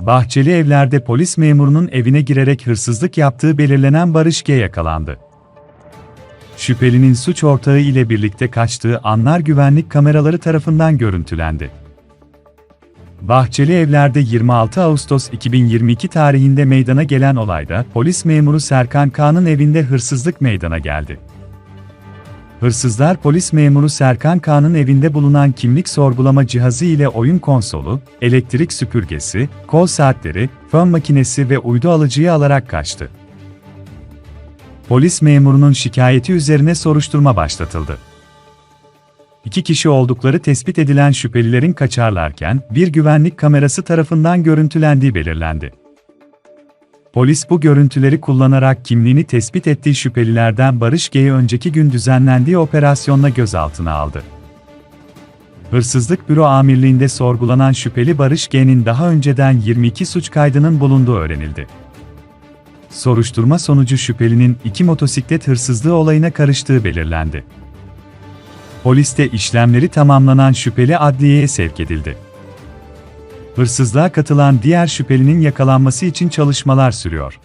Bahçeli evlerde polis memurunun evine girerek hırsızlık yaptığı belirlenen Barış G yakalandı. Şüphelinin suç ortağı ile birlikte kaçtığı anlar güvenlik kameraları tarafından görüntülendi. Bahçeli Evler'de 26 Ağustos 2022 tarihinde meydana gelen olayda polis memuru Serkan K'nın evinde hırsızlık meydana geldi. Hırsızlar polis memuru Serkan K'nın evinde bulunan kimlik sorgulama cihazı ile oyun konsolu, elektrik süpürgesi, kol saatleri, fön makinesi ve uydu alıcıyı alarak kaçtı. Polis memurunun şikayeti üzerine soruşturma başlatıldı. İki kişi oldukları tespit edilen şüphelilerin kaçarlarken bir güvenlik kamerası tarafından görüntülendiği belirlendi. Polis bu görüntüleri kullanarak kimliğini tespit ettiği şüphelilerden Barış G'yi önceki gün düzenlendiği operasyonla gözaltına aldı. Hırsızlık Büro Amirliğinde sorgulanan şüpheli Barış G'nin daha önceden 22 suç kaydının bulunduğu öğrenildi. Soruşturma sonucu şüphelinin iki motosiklet hırsızlığı olayına karıştığı belirlendi. Poliste işlemleri tamamlanan şüpheli adliyeye sevk edildi. Hırsızlığa katılan diğer şüphelinin yakalanması için çalışmalar sürüyor.